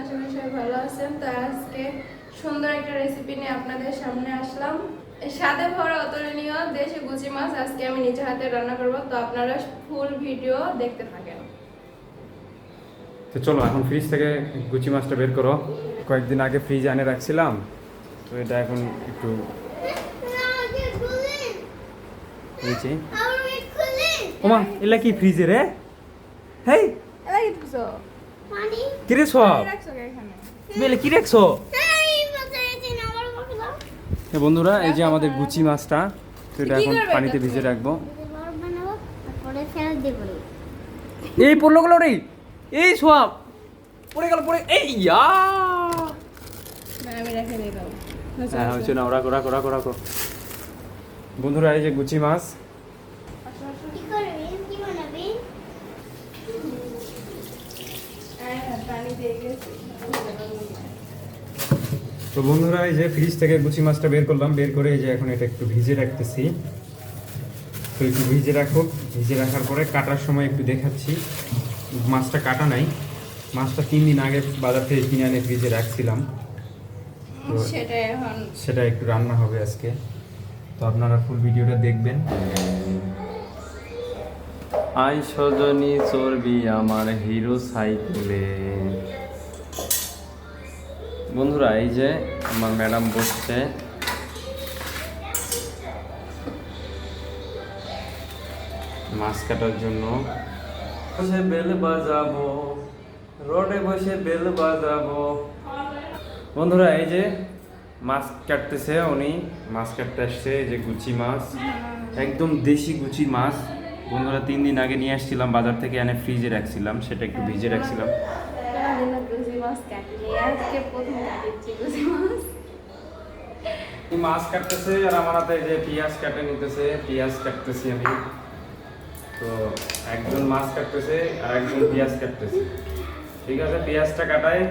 আশা করি সবাই ভালো আছেন। তো আজকে সুন্দর একটা রেসিপি নিয়ে আপনাদের সামনে আসলাম। স্বাদে ভরা অতুলনীয় দেশি গুচি মাছ আজকে আমি নিজে হাতে রান্না করব। তো আপনারা ফুল ভিডিও দেখতে থাকেন। তো চলো এখন ফ্রিজ থেকে গুচি মাছটা বের করো। কয়েকদিন আগে ফ্রিজ আনে রাখছিলাম। তো এটা এখন একটু হয়েছে ওমা এলা কি ফ্রিজে রে? হেই! দেখছ কি রে সব? রাখছো এখানে? তুমি এলা কি রাখছো? বন্ধুরা এই যে আমাদের গুচি মাছটা তো এটা এখন পানিতে ভিজে রাখব। তারপরে ফেরত দেবো। এই পড়ল গেল রে। এই সব। পড়ে গেল পড়ে এই ইয়া। হ্যাঁ হচ্ছে না ওরা ওরা ওরা ওরা বন্ধুরা এই যে গুচি মাছ কি করবি কি বানাবি হ্যাঁ পানি দিয়ে গেছি তো বন্ধুরা এই যে ফ্রিজ থেকে গুচি মাছটা বের করলাম বের করে এই যে এখন এটা একটু ভিজে রাখতেছি। তো একটু ভিজে রাখো। ভিজে রাখার পরে কাটার সময় একটু দেখাচ্ছি। মাছটা কাটা নাই। মাছটা তিন দিন আগে বাজার থেকে কিনে আনে ফ্রিজে রাখছিলাম। তো সেটা একটু রান্না হবে আজকে। তো আপনারা ফুল ভিডিওটা দেখবেন। আই সজনী চর্বি আমার হিরো সাইকেলে। বন্ধুরা এই যে আমার ম্যাডাম বসছে। মাছ কাটার জন্য। বসে বেল বাজাবো রোডে বসে বেল বাজাবো। বন্ধুরা এই যে মাছ কাটতেছে উনি মাছ কাটতে আসছে এই যে গুচি মাছ। একদম দেশি গুচি মাছ। বন্ধুরা তিন দিন আগে নিয়ে আসছিলাম বাজার থেকে এনে ফ্রিজে রাখছিলাম সেটা একটু ভিজে রাখছিলাম। না গুজি মাছ কাটিনি আজকে প্রথম কাটিছি গুজি মাছ। এই মাছ কাটতেছে আর আমার হাতে যে পেঁয়াজ কাটে নিতেছে পেঁয়াজ কাটতেছি আমি। তো একজন মাছ কাটতেছে আর একজন পেঁয়াজ কাটতেছে। ঠিক আছে পেঁয়াজটা কাটায়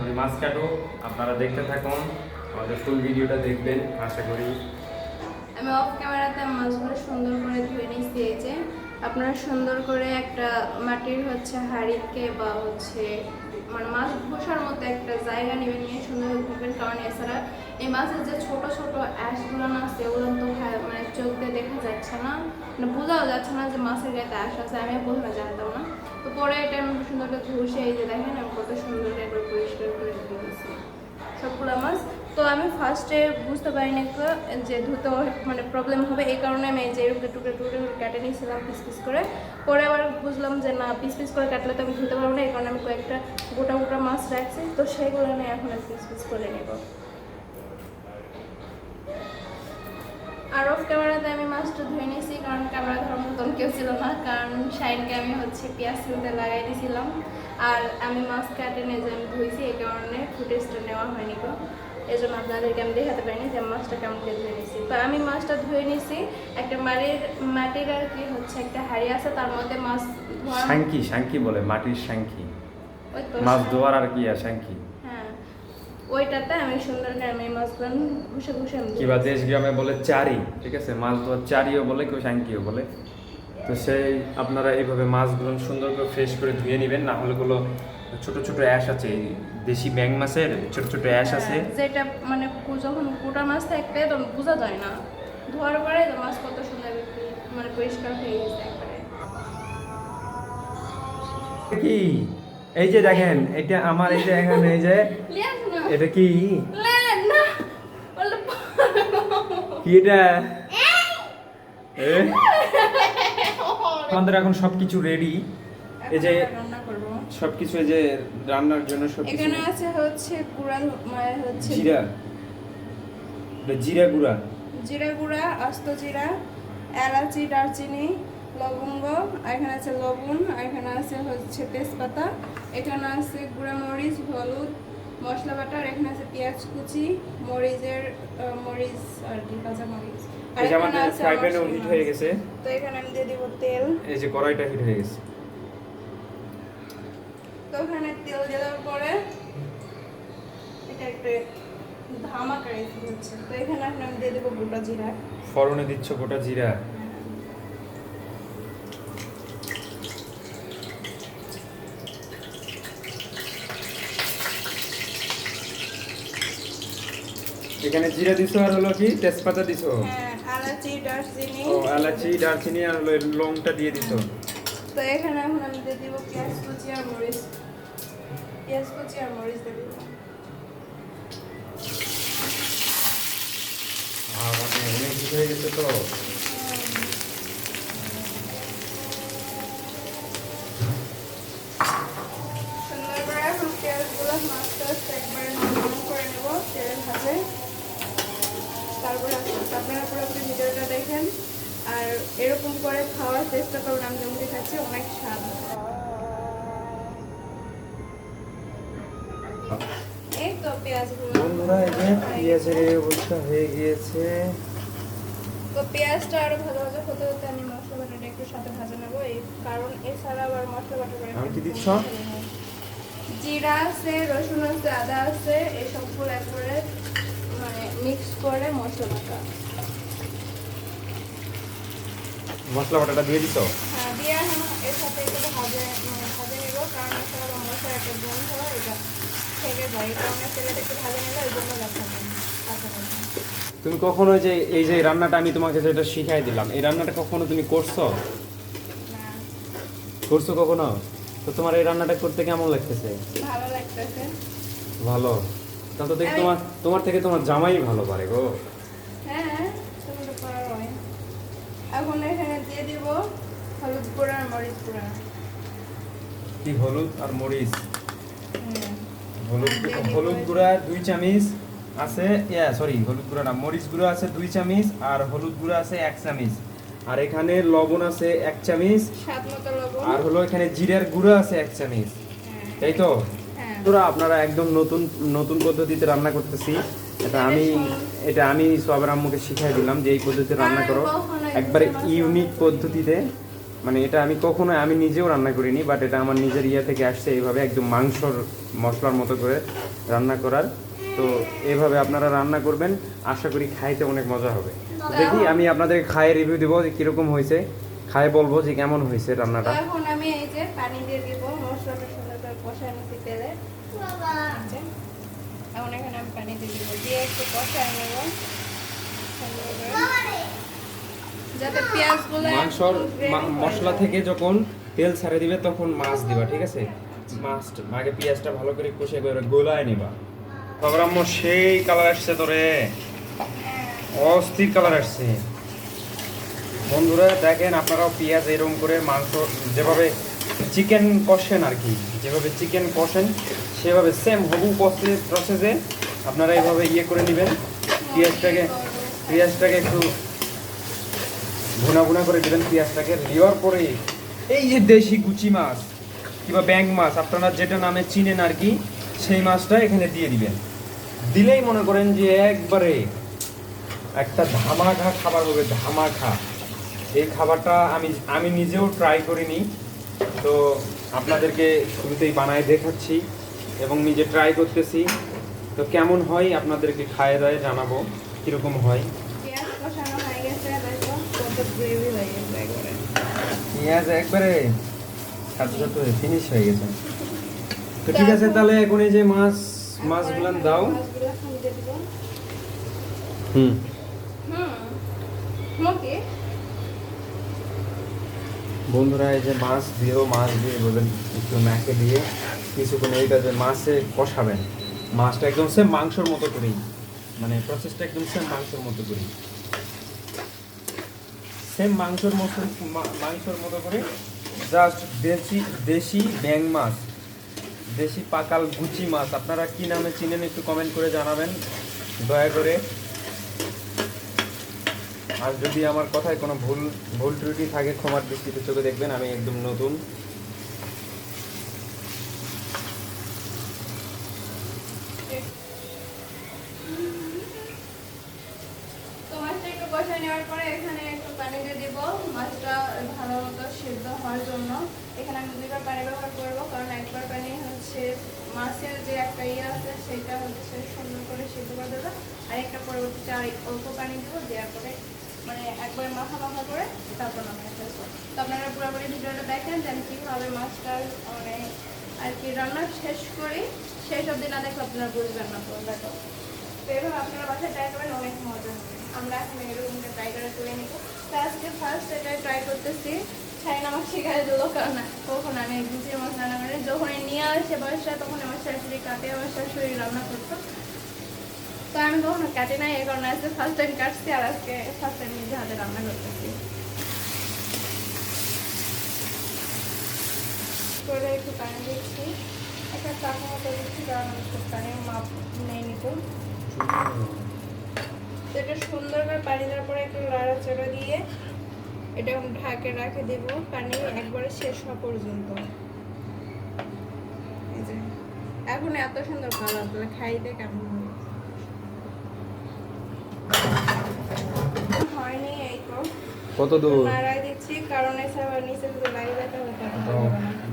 আমি মাছ কাটো আপনারা দেখতে থাকুন আমাদের ফুল ভিডিওটা দেখবেন আশা করি। আমি অফ ক্যামেরাতে মাছগুলো সুন্দর করে ধুয়ে নিচ্ছি এই যে। আপনারা সুন্দর করে একটা মাটির হচ্ছে হাঁড়িকে বা হচ্ছে মানে মাছ বসার মতো একটা জায়গা নেবেন নিয়ে সুন্দর করে ধুবেন কারণ এছাড়া এই মাছের যে ছোট ছোট অ্যাশগুলো না আছে ওগুলো তো মানে চোখ দিয়ে দেখা যাচ্ছে না। মানে বোঝাও যাচ্ছে না যে মাছের গায়ে অ্যাশ আছে, আমি প্রথমে জানতাম না। তো পরে এটা আমি সুন্দর করে ঘুষে এই যে দেখেন, আমি কত সুন্দর করে পরিষ্কার করে দিয়েছি সবগুলো মাছ তো আমি ফার্স্টে বুঝতে পারিনি যে ধুতে মানে প্রবলেম হবে, এই কারণে আমি যে এরকম টুকরো টুকরো করে কেটে নিয়েছিলাম পিস পিস করে। পরে আবার বুঝলাম যে না পিস পিস করে কাটলে তো আমি ধুতে পারব না, এই কারণে আমি কয়েকটা গোটা গোটা মাছ রাখছি। তো সেগুলো আমি এখন পিস পিস করে নেব। আর অফ ক্যামেরাতে আমি মাছটা ধুয়ে নিয়েছি, কারণ ক্যামেরা ধরার মতন কেউ ছিল না, কারণ শাইনকে আমি হচ্ছে পেঁয়াজ তুলতে লাগাই দিয়েছিলাম। আর আমি মাছ কাটে নিয়ে যে আমি ধুয়েছি এই কারণে ফুটেজটা নেওয়া হয়নি গো। এই জন্য আপনাদেরকে আমি দেখাতে পারিনি যে আমি মাছটা কেমন করে ধুয়ে নিয়েছি। তো আমি মাছটা ধুয়ে নিয়েছি। একটা মাটির মাটির আর কি হচ্ছে একটা হাড়ি আছে তার মধ্যে মাছ শাঙ্কি শাঙ্কি বলে মাটির শাঙ্কি মাছ ধোয়ার আর কি শাঙ্কি হ্যাঁ। ওইটাতে আমি সুন্দর করে আমি মাছগুলো ঘুষে ঘুষে কিবা দেশ গ্রামে বলে চারি ঠিক আছে? মাছ ধোয়ার চারিও বলে কেউ শাঙ্কিও বলে। তো সেই আপনারা এইভাবে মাছগুলো সুন্দর করে ফ্রেশ করে ধুয়ে নেবেন না হলে গুলো ছোট ছোট অ্যাশ আছে দেশি ব্যাং মাছের ছোট ছোট অ্যাশ আছে। হ্যাঁ, যেটা মানে যখন গোটা মাছ থাকবে তখন বোঝা যায় না। ধোয়ার পরে মাছ কত সুন্দর মানে পরিষ্কার হয়ে গেছে কি? এই যে দেখেন এটা আমার এই যে এখানে এই যে এটা কি? কি এটা? আমাদের এখন সবকিছু রেডি এই যে রান্না করব। সবকিছু এই যে রান্নার জন্য সবকিছু এখানে আছে হচ্ছে গুড়া মানে হচ্ছে জিরা। জিরা গুঁড়া। জিরা গুঁড়া আস্ত জিরা এলাচি দারচিনি লবঙ্গ আর এখানে আছে লবণ আর এখানে আছে হচ্ছে তেজপাতা। এখানে আছে গুঁড়া মরিচ হলুদ মশলা বাটা আর এখানে আছে পেঁয়াজ কুচি মরিচের মরিচ আর কি কাঁচা মরিচ। আর এখানে আছে ফ্রাই প্যানও হিট হয়ে গেছে। তো এখানে আমি দিয়ে দিব তেল। এই যে কড়াইটা হিট হয়ে গেছে। তো ওখানে তেল দেওয়ার পরে এটা একটা হচ্ছে। তো এখানে আমি দিয়ে দেবো গোটা জিরা। ফোড়নে দিচ্ছ গোটা জিরা? এখানে জিরা দিছো আর হলো কি? তেজপাতা দিছো? হ্যাঁ এলাচি দারচিনি। ও এলাচি দারচিনি আর লংটা দিয়ে দিছো। তো এখানে এখন আমি দিয়ে দিব পেঁয়াজ কুচি আর মরিচ। পেঁয়াজ কুচি আর মরিচ দিয়ে দিব। আর মানে অনেক কিছু হয়ে গেছে তো? তারপরে আপনারা পুরোপুরি ভিডিওটা দেখেন। আর এরকম করে খাওয়ার চেষ্টা করুন আমি যেমন খাচ্ছি অনেক স্বাদ। তো বন্ধুরা এই যে পেঁয়াজের অবস্থা হয়ে গিয়েছে। তো পেঁয়াজটা আরও ভালো ভালো হতে হতে আমি মশলা বাটাটা একটু সাথে ভাজে নেব। এই কারণ এছাড়া আবার মশলা বাটা করে আর কি দিচ্ছ? জিরা আছে রসুন আছে আদা আছে এই সবগুলো একবারে মানে মিক্স করে মশলা বাটা। মশলা বাটাটা দিয়ে দিছো? হ্যাঁ দিয়ে এখন এর সাথে একটু ভাজে মানে ভাজে নেব কারণ এছাড়া আবার মশলা একটা গন্ধ এটা থেকে যায়। এই কারণে একটু ভাজে নিলে ওই জন্য তুমি কখনো যে এই যে রান্নাটা আমি তোমাকে যেটা শিখাই দিলাম এই রান্নাটা কখনো তুমি করছ? করছ কখনো? তো তোমার এই রান্নাটা করতে কেমন লাগতেছে? ভালো লাগতেছে। ভালো। তাহলে তো দেখি তোমার তোমার থেকে তোমার জামাই ভালো পারে গো। হ্যাঁ তো এখন এখানে দিয়ে দিব হলুদ গুঁড়া আর মরিচ গুঁড়া। কি হলুদ আর মরিচ? হলুদ হলুদ গুঁড়া দুই চামচ আছে ইয়া সরি হলুদ গুঁড়া না মরিচ গুঁড়া আছে দুই চামচ আর হলুদ গুঁড়া আছে এক চামচ। আর এখানে লবণ আছে এক চামচ। আর হলো এখানে জিরার গুঁড়া আছে এক চামচ। হ্যাঁ। তাই তো? হ্যাঁ। তোরা আপনারা একদম নতুন নতুন পদ্ধতিতে রান্না করতেছি। এটা আমি এটা আমি সবার আম্মুকে শিখাই দিলাম যে এই পদ্ধতিতে রান্না করো। একবারে ইউনিক পদ্ধতিতে মানে এটা আমি কখনো আমি নিজেও রান্না করিনি বাট এটা আমার নিজের ইয়ে থেকে আসছে এইভাবে একদম মাংসর মশলার মতো করে রান্না করার। তো এইভাবে আপনারা রান্না করবেন, আশা করি খাইতে অনেক মজা হবে। দেখি, আমি আপনাদেরকে খায়ে রিভিউ দেবো যে কীরকম হয়েছে। খায়ে বলব যে কেমন হয়েছে রান্নাটা। এখন আমি এই যে পানি দিয়ে দিব, মশলাটা সুন্দর করে তেলে। এখন এখানে আমি পানি দিয়ে দিব। দিয়ে একটু কষায় নেব। যাতে পেঁয়াজগুলো মাংসর মশলা থেকে যখন তেল ছাড়ে দিবে তখন মাছ দিবা ঠিক আছে? মাছ আগে পেঁয়াজটা ভালো করে কষে করে গোলায় নিবা। তবে আম্মু সেই কালার আসছে তোরে অস্থির কালার আসছে। বন্ধুরা দেখেন আপনারাও পেঁয়াজ এরকম করে মাংস যেভাবে চিকেন কষেন আর কি। যেভাবে চিকেন কষেন, সেভাবে সেম হবু প্রসেসে আপনারা এইভাবে ইয়ে করে নেবেন। পেঁয়াজটাকে পেঁয়াজটাকে একটু ভুনা ভুনা করে দেবেন। পেঁয়াজটাকে দেওয়ার পরে এই যে দেশি কুচি মাছ কিংবা ব্যাং মাছ, আপনারা যেটা নামে চিনেন আর কি, সেই মাছটা এখানে দিয়ে দিবেন। দিলেই মনে করেন যে একবারে একটা ধামাখা খাবার হবে ধামাখা এই খাবারটা আমি আমি নিজেও ট্রাই করিনি। তো আপনাদেরকে শুরুতেই বানায় দেখাচ্ছি এবং নিজে ট্রাই করতেছি। তো কেমন হয় আপনাদেরকে খায়ে দায়ে জানাব কীরকম হয়? পেঁয়াজ কষানো হয়ে গেছে দেখো কত গ্রেভি হয়ে গেছে একবারে। সাথে সাথে ফিনিশ হয়ে গেছে। তো ঠিক আছে তাহলে এখন এই যে মাছ মাছগুলো দাও। মাছগুলো দিব। হুম। হুম। ওকে বন্ধুরা, এই যে মাছ দিয়েও মাছ দিয়ে বলবেন একটু ম্যাকে দিয়ে কিছুক্ষণ এইটা যে মাছে কষাবেন, মাছটা একদম সেম মাংসর মতো করেই মানে প্রসেসটা একদম সেম মাংসর মতো করেই। সেম মাংসর মতো মাংসর মতো করে জাস্ট দেশি দেশি ব্যাং মাছ, দেশি পাকাল গুচি মাছ, আপনারা কি নামে চিনেন একটু কমেন্ট করে জানাবেন, দয়া করে। আর যদি আমার কথায় কোনো ভুল ভুল ত্রুটি থাকে, ক্ষমার দৃষ্টিতে চোখে দেখবেন, আমি একদম নতুন। ইয়ে সেটা হচ্ছে সুন্দর করে সেদ্ধ করে দেবো। আর একটা পরবর্তীতে আর অল্প পানি দেবো, দেওয়ার পরে মানে একবারে মাখা মাখা করে তারপর নামিয়ে ফেলব তো আপনারা পুরোপুরি ভিডিওটা দেখেন যে আমি কীভাবে মাছটা মানে আর কি রান্না শেষ করি, সেই সব দিন না দেখলে আপনারা বুঝবেন না দেখো তো এভাবে আপনারা বাসায় ট্রাই করবেন, অনেক মজা হবে। আমরা এখন এরকমটা ট্রাই করে তুলে নিব। তো আজকে ফার্স্ট এটা ট্রাই করতেছি, ছাই নামাক শিখাই দিল, কারণ তখন আমি গুছিয়ে মাছ রান্না করি যখন নিয়ে আসে বাসায় তখন আমার শাশুড়ি কাটে আমার শাশুড়ি রান্না করতো। তো আমি কখনো কাটি নাই, এই কারণে আজকে ফার্স্ট টাইম কাটছি আর আজকে ফার্স্ট টাইম নিজে হাতে রান্না করতেছি। করে একটু পানি দিচ্ছি। একটা চাকু মতো দিচ্ছি, কারণ আমি পানির মাপ নেই নিত। এটা সুন্দর করে পানি দেওয়ার পরে একটু লাড়াচাড়া দিয়ে এটা ঢাকে রাখে দেব। পানি একবারে শেষ হওয়া পর্যন্ত। এখন এত সুন্দর কালার তাহলে খাইতে কেমন কত দূর? নাড়াই দিচ্ছি কারণ নিচে যদি লাগে যেতে হতো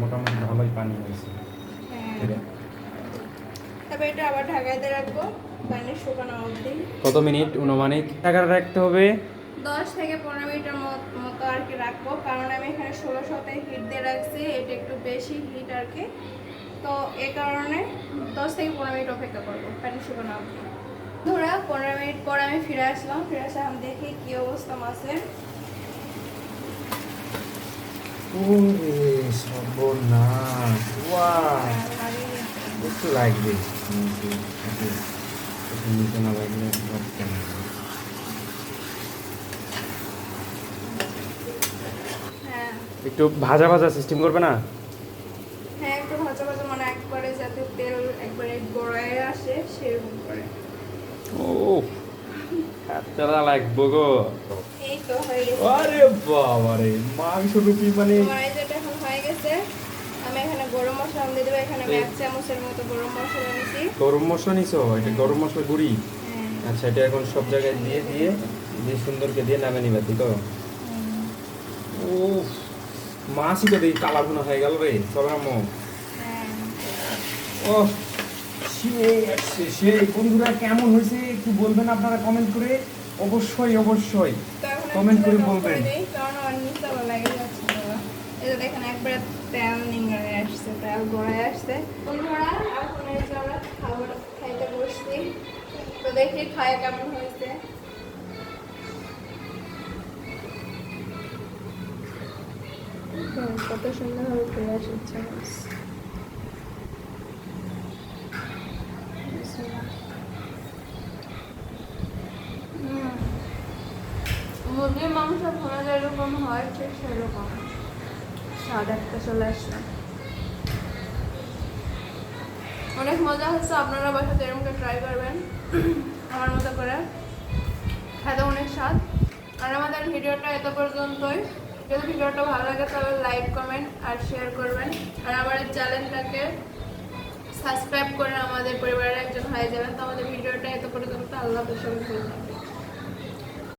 মোটামুটি ভালোই পানি হয়েছে। হ্যাঁ। তবে এটা আবার ঢাকাইতে রাখব পানি শুকানো অবধি। কত মিনিট অনুমানিক? টাকাটা রাখতে হবে। দশ থেকে পনেরো মিনিটের মতো আর কি রাখব কারণ আমি এখানে ষোলোশোতে হিট দিয়ে রাখছি এটা একটু বেশি হিট আর কি। তো এ কারণে দশ থেকে পনেরো মিনিট অপেক্ষা করব পানি শুকানো অবধি। ধরা পনেরো মিনিট পর আমি ফিরে আসলাম। ফিরে আসে আমি দেখি কি অবস্থা মাছের। লাগবে না লাগলে হ্যাঁ। একটু ভাজা ভাজা সিস্টেম করবে না? হ্যাঁ একটু ভাজা ভাজা মানে একবারে যাতে তেল একবারে গড়ায় আসে সেরকম করে। ও হাতটা লাগবো গো। আরে বাবা রে মাংস রুটি মানে এখন হয়ে গেছে আমি এখানে গরম মশলা দিয়ে দেবো এখানে আমি এক চামচের মতো গরম মশলা নিয়েছি গরম মশলা নিছো? এটা গরম মশলা গুঁড়ি? হ্যাঁ। আচ্ছা এটা এখন সব জায়গায় দিয়ে দিয়ে দিয়ে সুন্দরকে দিয়ে নামে নিবা তো ও মাছই তো দেখি কালা ভুনা হয়ে গেল রে সবার হ্যাঁ। ও সেই বন্ধুরা কেমন হয়েছে একটু বলবেন আপনারা কমেন্ট করে? অবশ্যই অবশ্যই। Comment করে বলবেন। দেখেন একবার তেল নিংড়ে আসছে তেল গড়ায় আসছে। বন্ধুরা এখন এই যে আমরা খাবার খাইতে বসছি। তো দেখি খায় কেমন হয়েছে। কত সুন্দরভাবে ফিরে আসছে মাছ বিসমিল্লাহ। হুম। মুরগির মাংস ভোনা যেরকম হয় ঠিক সেরকম অনেক মজা হচ্ছে, আপনারা বাসাতে এরকম ট্রাই করবেন। আমার মতো করে। খেতে অনেক স্বাদ। আর আমাদের ভিডিওটা এত পর্যন্তই। যদি ভিডিওটা ভালো লাগে তাহলে লাইক কমেন্ট আর শেয়ার করবেন। আর আমাদের চ্যানেলটাকে সাবস্ক্রাইব করে আমাদের পরিবারের একজন হয়ে যাবেন তো আমাদের ভিডিওটা এত পর্যন্ত আল্লাহ থাকবেন।